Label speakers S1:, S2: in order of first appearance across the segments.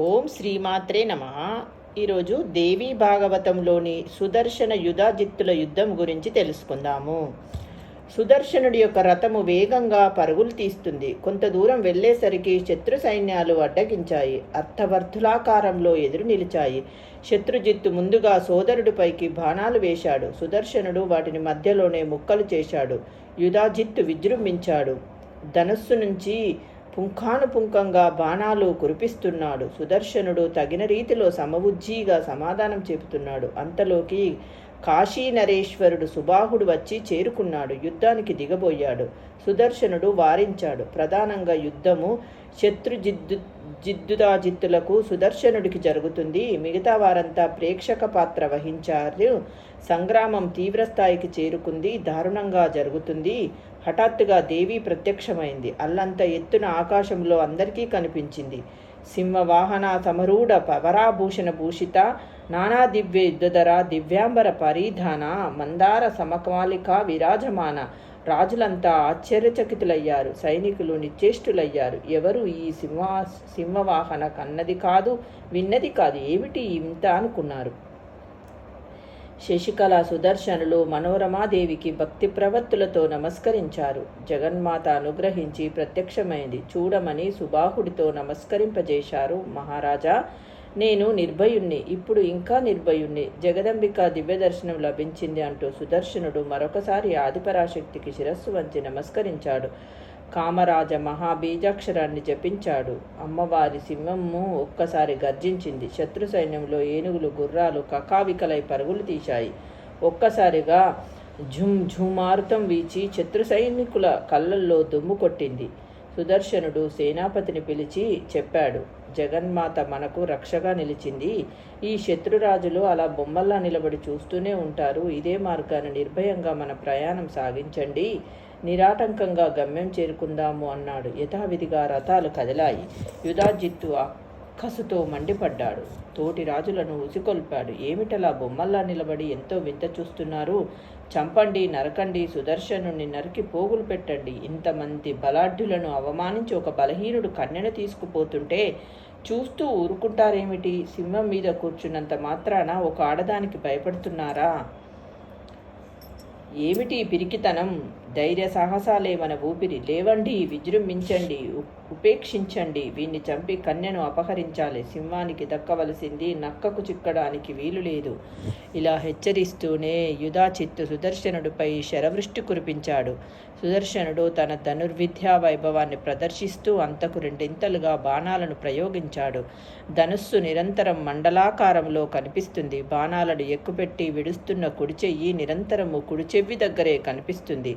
S1: ఓం శ్రీమాత్రే నమ. ఈరోజు దేవీ భాగవతంలోని సుదర్శన యుధాజిత్తుల యుద్ధం గురించి తెలుసుకుందాము. సుదర్శనుడి యొక్క రథము వేగంగా పరుగులు తీస్తుంది. కొంత దూరం వెళ్ళేసరికి శత్రు సైన్యాలు అడ్డగించాయి. అర్థవర్ధులాకారంలో ఎదురు నిలిచాయి. శత్రుజిత్తు ముందుగా సోదరుడిపైకి బాణాలు వేశాడు. సుదర్శనుడు వాటిని మధ్యలోనే ముక్కలు చేశాడు. యుధాజిత్తు విజృంభించాడు. ధనస్సు నుంచి పుంఖానుపుంఖంగా బాణాలు కురిపిస్తున్నాడు. సుదర్శనుడు తగిన రీతిలో సమబుజ్జిగా సమాధానం చెబుతున్నాడు. అంతలోకి కాశీ నరేశ్వరుడు సుబాహుడు వచ్చి చేరుకున్నాడు. యుద్ధానికి దిగబోయాడు. సుదర్శనుడు వారించాడు. ప్రధానంగా యుద్ధము శత్రుజిద్దు జిద్దుదాజిత్తులకు సుదర్శనుడికి జరుగుతుంది. మిగతా వారంతా ప్రేక్షక పాత్ర వహించారు. సంగ్రామం తీవ్రస్థాయికి చేరుకుంది. దారుణంగా జరుగుతుంది. హఠాత్తుగా దేవి ప్రత్యక్షమైంది. అల్లంత ఎత్తున ఆకాశంలో అందరికీ కనిపించింది. సింహవాహన సమరూఢ పవరాభూషణ భూషిత నానా దివ్య యుద్ధధర దివ్యాంబర పరిధాన మందార సమకాలిక విరాజమాన. రాజులంతా ఆశ్చర్యచకితులయ్యారు. సైనికులు నిశ్చేష్టులయ్యారు. ఎవరు ఈ సింహ సింహవాహన కన్నది కాదు విన్నది కాదు. ఏమిటి ఇంత అనుకున్నారు? శశికళ సుదర్శనులు మనోరమాదేవికి భక్తి ప్రవత్తులతో నమస్కరించారు. జగన్మాత అనుగ్రహించి ప్రత్యక్షమైంది. చూడమని సుబాహుడితో నమస్కరింపజేశారు. మహారాజా నేను నిర్భయుణ్ణి. ఇప్పుడు ఇంకా నిర్భయుణ్ణి. జగదంబిక దివ్య దర్శనం లభించింది అంటూ సుదర్శనుడు మరొకసారి ఆదిపరాశక్తికి శిరస్సు వంచి నమస్కరించాడు. కామరాజ మహాబీజాక్షరాన్ని జపించాడు. అమ్మవారి సింహము ఒక్కసారి గర్జించింది. శత్రు సైన్యంలో ఏనుగులు గుర్రాలు కకావికలై పరుగులు తీశాయి. ఒక్కసారిగా ఝుమ్ ఝుమారుతం వీచి శత్రు సైనికుల కళ్ళల్లో దుమ్ము కొట్టింది. సుదర్శనుడు సేనాపతిని పిలిచి చెప్పాడు జగన్మాత మనకు రక్షగా నిలిచింది. ఈ శత్రురాజులు అలా బొమ్మల్లా నిలబడి చూస్తూనే ఉంటారు. ఇదే మార్గాన్ని నిర్భయంగా మన ప్రయాణం సాగించండి. నిరాటంకంగా గమ్యం చేరుకుందాము అన్నాడు. యథావిధిగా రథాలు కదిలాయి. యుధాజిత్తు అక్కసుతో మండిపడ్డాడు. తోటి రాజులను ఉసికొల్పాడు. ఏమిటలా బొమ్మల్లా నిలబడి ఎంతో వింత చూస్తున్నారు? చంపండి నరకండి సుదర్శనుని నరికి పోగులు పెట్టండి. ఇంతమంది బలాఢ్యులను అవమానించి ఒక బలహీనుడు కన్నెను తీసుకుపోతుంటే చూస్తూ ఊరుకుంటారేమిటి? సింహం మీద కూర్చున్నంత మాత్రాన ఒక ఆడదానికి భయపడుతున్నారా? ఏమిటి పిరికితనం? ధైర్య సాహసాలే మన ఊపిరి. లేవండి విజృంభించండి ఉపేక్షించండి. వీణ్ణి చంపి కన్యను అపహరించాలి. సింహానికి దక్కవలసింది నక్కకు చిక్కడానికి వీలు లేదు. ఇలా హెచ్చరిస్తూనే యుధాచిత్తు సుదర్శనుడిపై శరవృష్టి కురిపించాడు. సుదర్శనుడు తన ధనుర్విద్యా వైభవాన్ని ప్రదర్శిస్తూ అంతకు రెండింతలుగా బాణాలను ప్రయోగించాడు. ధనుస్సు నిరంతరం మండలాకారంలో కనిపిస్తుంది. బాణాలను ఎక్కుపెట్టి విడుస్తున్న కుడిచెయ్యి నిరంతరము కుడిచెవ్వి దగ్గరే కనిపిస్తుంది.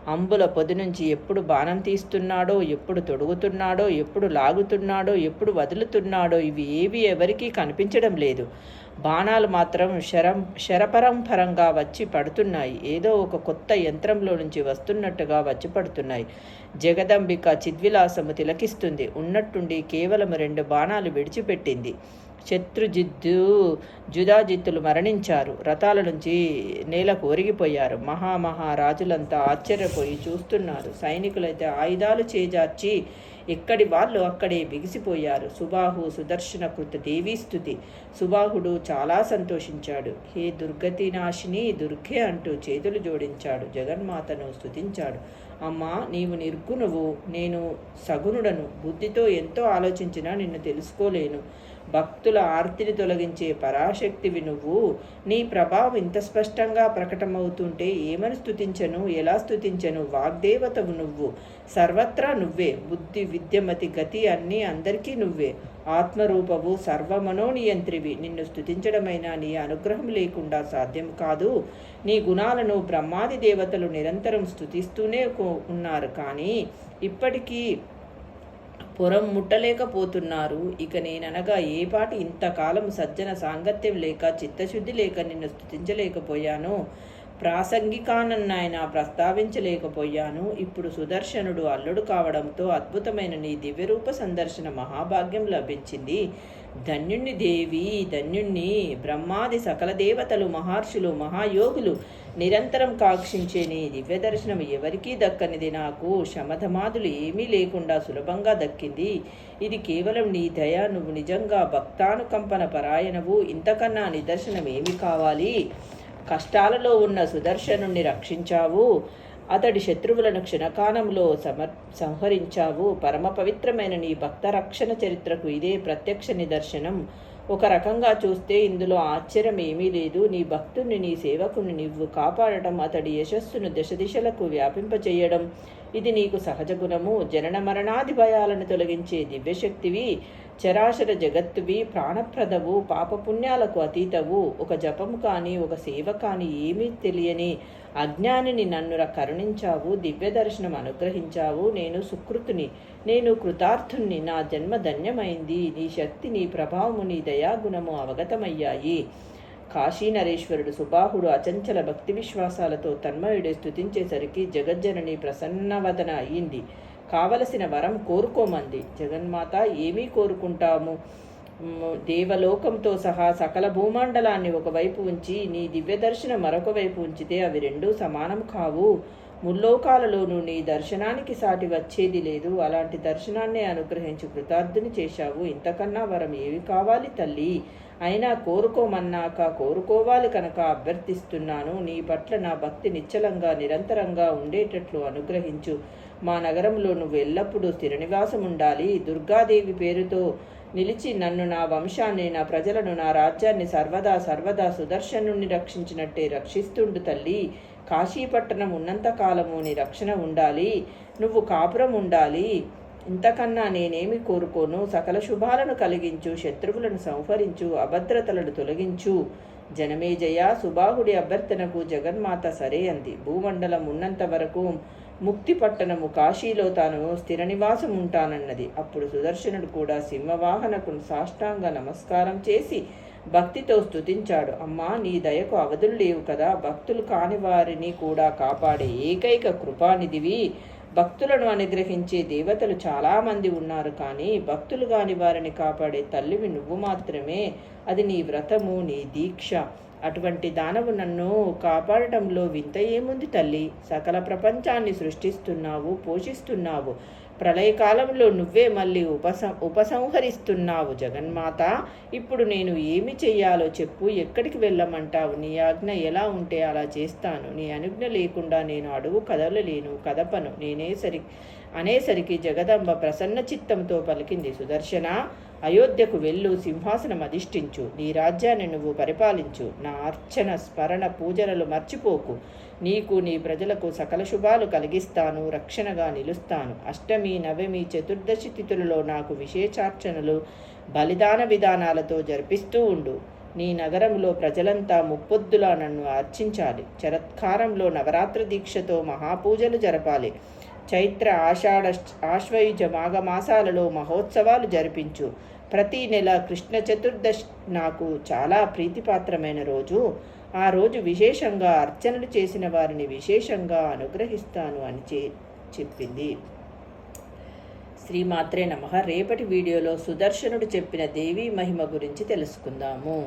S1: అంబుల పొది నుంచి ఎప్పుడు బాణం తీస్తున్నాడో ఎప్పుడు తొడుగుతున్నాడో ఎప్పుడు లాగుతున్నాడో ఎప్పుడు వదులుతున్నాడో ఇవి ఏవి ఎవరికీ కనిపించడం లేదు. బాణాలు మాత్రం శరం శరపరంపరంగా వచ్చి పడుతున్నాయి. ఏదో ఒక కొత్త యంత్రంలో నుంచి వస్తున్నట్టుగా వచ్చి పడుతున్నాయి. జగదంబిక చిద్విలాసము తిలకిస్తుంది. ఉన్నట్టుండి కేవలం రెండు బాణాలు విడిచిపెట్టింది. శత్రుజిద్దు జుదాజిత్తులు మరణించారు. రథాల నుంచి నేలకు ఒరిగిపోయారు. మహామహారాజులంతా ఆశ్చర్యపోయి చూస్తున్నారు. సైనికులైతే ఆయుధాలు చేజార్చి ఎక్కడి వాళ్ళు అక్కడే బిగిసిపోయారు. సుబాహు సుదర్శన కృత దేవీస్థుతి సుబాహుడు చాలా సంతోషించాడు. హే దుర్గతి నాశిని దుర్గే అంటూ చేతులు జోడించాడు. జగన్మాతను స్తుతించాడు. అమ్మా నీవు నిర్గుణువు నేను సగుణుడను. బుద్ధితో ఎంతో ఆలోచించినా నిన్ను తెలుసుకోలేను. భక్తుల ఆర్తిని తొలగించే పరాశక్తివి నువ్వు. నీ ప్రభావం ఇంత స్పష్టంగా ప్రకటమవుతుంటే ఏమని స్థుతించను ఎలా స్థుతించను వాగ్దేవతవు నువ్వు. సర్వత్రా నువ్వే. బుద్ధి విద్యమతి గతి అన్నీ అందరికీ నువ్వే. ఆత్మరూపవు సర్వమనోనియంత్రివి. నిన్ను స్థుతించడమైనా నీ అనుగ్రహం లేకుండా సాధ్యం కాదు. నీ గుణాలను బ్రహ్మాది దేవతలు నిరంతరం స్థుతిస్తూనే ఉన్నారు. కానీ ఇప్పటికీ పొరం ముట్టలేకపోతున్నారు. ఇక నేననగా ఏ పాటి ఇంతకాలం సజ్జన సాంగత్యం లేక చిత్తశుద్ధి లేక నిన్ను స్తుతించలేకపోయాను? ప్రాసంగికానన్నాయన ప్రస్తావించలేకపోయాను. ఇప్పుడు సుదర్శనుడు అల్లుడు కావడంతో అద్భుతమైన నీ దివ్యరూప సందర్శన మహాభాగ్యం లభించింది. ధన్యుణ్ణి దేవి ధన్యుణ్ణి బ్రహ్మాది సకల దేవతలు మహర్షులు మహాయోగులు నిరంతరం కాక్షించే నీ దివ్య దర్శనం ఎవరికీ దక్కనిది నాకు. శమధమాదులు ఏమీ లేకుండా సులభంగా దక్కింది. ఇది కేవలం నీ దయ నువ్వు నిజంగా భక్తానుకంపన పరాయణవు. ఇంతకన్నా నిదర్శనం ఏమి కావాలి? కష్టాలలో ఉన్న సుదర్శనుణ్ణి రక్షించావు. అతడి శత్రువులను క్షణకాలంలో సమర్ సంహరించావు. పరమ పవిత్రమైన నీ భక్త రక్షణ చరిత్రకు ఇదే ప్రత్యక్ష నిదర్శనం. ఒక రకంగా చూస్తే ఇందులో ఆశ్చర్యం ఏమీ లేదు. నీ భక్తుని నీ సేవకుని నీవు కాపాడటం అతడి యశస్సును దశ దిశలకు వ్యాపింపచేయడం. ఇది నీకు సహజ గుణము. జనన మరణాది భయాలను తొలగించే దివ్యశక్తివి. చరాచర జగత్తువి ప్రాణప్రదవు పాపపుణ్యాలకు అతీతవు. ఒక జపము కానీ ఒక సేవ కానీ ఏమీ తెలియని అజ్ఞానిని నన్ను కరుణించావు దివ్య దర్శనం అనుగ్రహించావు. నేను సుకృతుని నేను కృతార్థుణ్ణి నా జన్మ ధన్యమైంది. నీ శక్తి నీ ప్రభావము నీ దయాగుణము అవగతమయ్యాయి. కాశీ నరేశ్వరుడు సుబాహుడు అచంచల భక్తి విశ్వాసాలతో తన్మయుడే స్థుతించేసరికి జగజ్జనని ప్రసన్నవదన అయ్యింది. కావలసిన వరం కోరుకోమంది. జగన్మాత ఏమీ కోరుకుంటాము? దేవలోకంతో సహా సకల భూమండలాన్ని ఒకవైపు ఉంచి నీ దివ్య దర్శనం మరొక వైపు ఉంచితే అవి రెండూ సమానం కావు. ముల్లోకాలలోనూ నీ దర్శనానికి సాటి వచ్చేది లేదు. అలాంటి దర్శనాన్నే అనుగ్రహించి కృతార్థుని చేశావు. ఇంతకన్నా వరం ఏవి కావాలి తల్లి? అయినా కోరుకోమన్నాక కోరుకోవాలి కనుక అభ్యర్థిస్తున్నాను. నీ పట్ల నా భక్తి నిశ్చలంగా నిరంతరంగా ఉండేటట్లు అనుగ్రహించు. మా నగరంలో నువ్వు ఎల్లప్పుడూ స్థిర నివాసం ఉండాలి దుర్గాదేవి పేరుతో నిలిచి నన్ను నా వంశాన్ని నా ప్రజలను నా రాజ్యాన్ని సర్వదా సర్వదా సుదర్శనుణ్ణి రక్షించినట్టే రక్షిస్తుండు తల్లి. కాశీపట్టణం ఉన్నంత కాలము నీ రక్షణ ఉండాలి నువ్వు కాపురం ఉండాలి. ఇంతకన్నా నేనేమి కోరుకోను? సకల శుభాలను కలిగించు శత్రువులను సంహరించు అభద్రతలను తొలగించు. జనమేజయ సుబాహుడి అభ్యర్థనకు జగన్మాత సరే అంది. భూమండలం ఉన్నంత వరకు ముక్తి పట్టణము కాశీలో తాను స్థిర నివాసం ఉంటానన్నది అప్పుడు సుదర్శనుడు కూడా సింహవాహనకు సాష్టాంగ నమస్కారం చేసి భక్తితో స్తుతించాడు. అమ్మా నీ దయకు అవధులు లేవు కదా. భక్తులు కాని వారిని కూడా కాపాడే ఏకైక కృపానిధివి భక్తులను అనుగ్రహించే దేవతలు చాలామంది ఉన్నారు కానీ భక్తులు కాని వారిని కాపాడే తల్లివి నువ్వు మాత్రమే. అది నీ వ్రతము నీ దీక్ష. అటువంటి దానవు నన్ను కాపాడటంలో వింత ఏముంది తల్లి? సకల ప్రపంచాన్ని సృష్టిస్తున్నావు పోషిస్తున్నావు. ప్రళయకాలంలో నువ్వే మళ్ళీ ఉపస ఉపసంహరిస్తున్నావు జగన్మాత. ఇప్పుడు నేను ఏమి చెయ్యాలో చెప్పు ఎక్కడికి వెళ్ళమంటావు? నీ ఆజ్ఞ ఎలా ఉంటే అలా చేస్తాను. నీ అనుజ్ఞ లేకుండా నేను అడుగు కదలలేను కదపను. నేనే సరి అనేసరికి జగదంబ ప్రసన్న చిత్తంతో పలికింది సుదర్శన అయోధ్యకు వెళ్ళు సింహాసనం అధిష్ఠించు నీ రాజ్యాన్ని నువ్వు పరిపాలించు నా అర్చన స్మరణ పూజలను మర్చిపోకు. నీకు నీ ప్రజలకు సకల శుభాలు కలిగిస్తాను రక్షణగా నిలుస్తాను. అష్టమి నవమి చతుర్దశి తిథులలో నాకు విశేషార్చనలు బలిదాన విధానాలతో జరిపిస్తూ ఉండు. నీ నగరంలో ప్రజలంతా ముప్పొద్దులా నన్ను అర్చించాలి. చరత్కారంలో నవరాత్రి దీక్షతో మహాపూజలు జరపాలి. చైత్ర ఆషాఢ ఆశ్వయుజ మాఘమాసాలలో మహోత్సవాలు జరిపించు. ప్రతి నెల కృష్ణ చతుర్దశి నాకు చాలా ప్రీతిపాత్రమైన రోజు. ఆ రోజు విశేషంగా అర్చనలు చేసిన వారిని విశేషంగా అనుగ్రహిస్తాను అని చే చెప్పింది. శ్రీమాత్రే నమ. రేపటి వీడియోలో సుదర్శనుడు చెప్పిన దేవీ మహిమ గురించి తెలుసుకుందాము.